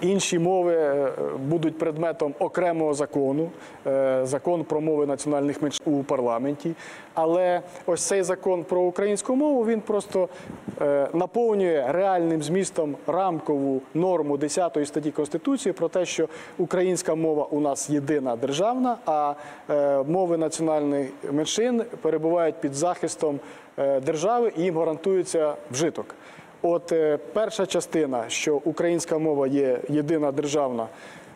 Інші мови е, будуть предметом окремого закону, е, закон про мови національних меншин у парламенті. Але ось цей закон про українську мову він просто е, наповнює реальним змістом рамкову норму 10 статті Конституції про те, що українська мова у нас єдина державна, а мови національних меншин перебувають під захистом держави і їм гарантується вжиток. От е, перша частина, що українська мова є єдина державна,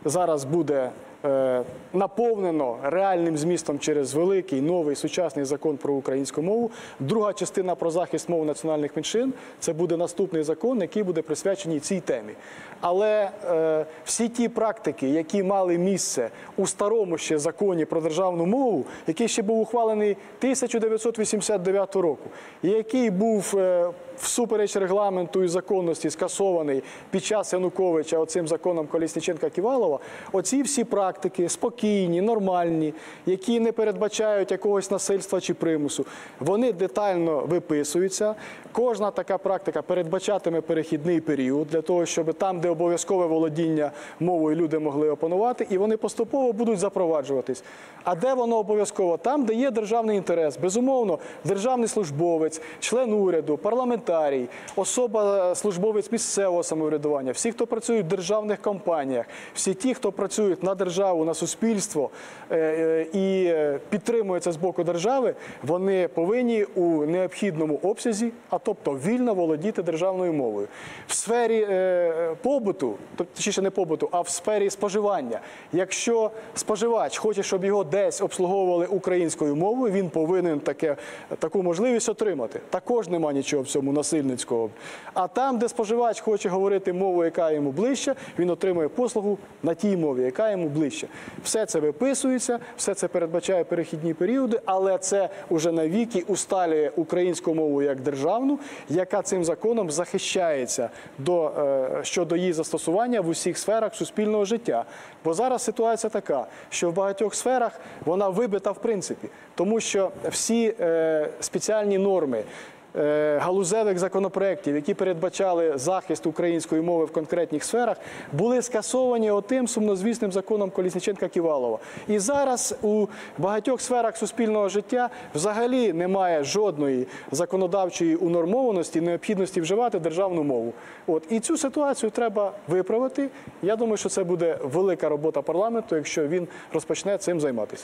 зараз буде е, наповнено реальним змістом через великий новий сучасний закон про українську мову. Друга частина про захист мов національних меншин це буде наступний закон, який буде присвячений цій темі. Але е, всі ті практики, які мали місце у старому ще законі про державну мову, який ще був ухвалений 1989 року, який був е, всупереч регламенту і законності скасований під час Януковича оцим законом Колісніченка Ківалова, оці всі практики спокійні, нормальні, які не передбачають якогось насильства чи примусу, вони детально виписуються. Кожна така практика передбачатиме перехідний період для того, щоб там, де обов'язкове володіння мовою, люди могли опанувати, і вони поступово будуть запроваджуватись. А де воно обов'язково? Там, де є державний інтерес. Безумовно, державний службовець, член уряду, парламентарій, особа е, службовець місцевого самоврядування, всі, хто працюють в державних компаніях, всі ті, хто працюють на державу, на суспільство е, е, і підтримуються з боку держави, вони повинні у необхідному обсязі, а тобто вільно володіти державною мовою. В сфері побуту, точніше не побуту, а в сфері споживання. Якщо споживач хоче, щоб його десь обслуговували українською мовою, він повинен таке, таку можливість отримати. Також нема нічого в цьому насильницького. А там, де споживач хоче говорити мовою, яка йому ближче, він отримує послугу на тій мові, яка йому ближче. Все це виписується, все це передбачає перехідні періоди, але це уже навіки усталює українську мову як державну, яка цим законом захищається до, е, щодо її застосування в усіх сферах суспільного життя. Бо зараз ситуація така, що в багатьох сферах вона вибита в принципі, тому що всі е, спеціальні норми. Е, Галузевих законопроєктів, які передбачали захист української мови в конкретних сферах, були скасовані отим сумнозвісним законом Колісніченка Ківалова. І зараз у багатьох сферах суспільного життя взагалі немає жодної законодавчої унормованості, необхідності вживати державну мову. От і цю ситуацію треба виправити. Я думаю, що це буде велика робота парламенту, якщо він розпочне цим займатися.